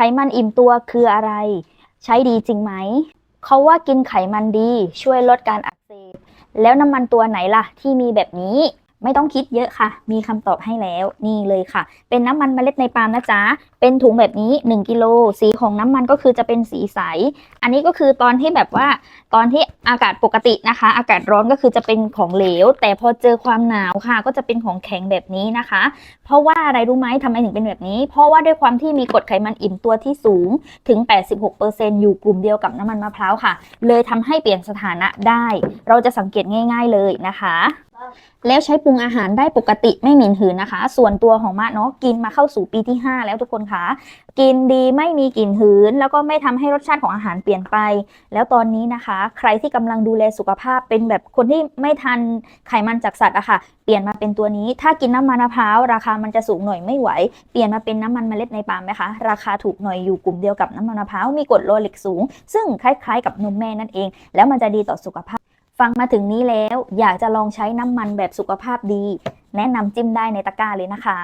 ไขมันอิ่มตัวคืออะไร ใช้ดีจริงไหม เขาว่ากินไขมันดีช่วยลดการอักเสบ แล้วน้ำมันตัวไหนล่ะที่มีแบบนี้ ไม่ต้องคิดเยอะค่ะ มีคำตอบให้แล้วนี่เลยค่ะ เป็นน้ำมันเมล็ดในปาล์มนะจ๊ะ เป็นถุงแบบนี้ 1กิโล สีของน้ำมันก็คือจะเป็นสีใส อันนี้ก็คือตอนที่แบบว่าตอนที่อากาศปกตินะคะ อากาศร้อนก็คือจะเป็นของเหลว แต่พอเจอความหนาวค่ะ ก็จะเป็นของแข็งแบบนี้นะคะ เพราะว่าอะไรรู้ไหมทำไมถึงเป็นแบบนี้ เพราะว่าด้วยความที่มีกรดไขมันอิ่มตัวที่สูงถึง 86%อยู่กลุ่มเดียวกับน้ำมันมะพร้าวค่ะ เลยทำให้เปลี่ยนสถานะได้ เราจะสังเกตง่าย ๆเลยนะคะ แล้วใช้ปรุงอาหารได้ปกติไม่เหม็นหืนนะคะ ส่วนตัวของมะเนาะกินมาเข้าสู่ปีที่ 5 แล้วทุกคนคะกินดีไม่มีกลิ่นหืน แล้วก็ไม่ทำให้รสชาติของอาหารเปลี่ยนไป แล้วตอนนี้นะคะ ใครที่กำลังดูแลสุขภาพเป็นแบบคนที่ไม่ทานไขมันจากสัตว์อะค่ะ เปลี่ยนมาเป็นตัวนี้ ถ้ากินน้ำมันมะพร้าวราคามันจะสูงหน่อยไม่ไหว เปลี่ยนมาเป็นน้ำมันเมล็ดในปาล์มไหมคะ ราคาถูกหน่อยอยู่กลุ่มเดียวกับน้ำมันมะพร้าวมีกรดโลลิกสูง ซึ่งคล้ายๆ กับนมแม่นั่นเอง แล้วมันจะดีต่อสุขภาพ ฟังมาถึงนี้แล้วอยากจะลองใช้น้ำมันแบบสุขภาพดี แนะนำจิ้มได้ในตะกร้าเลยนะคะ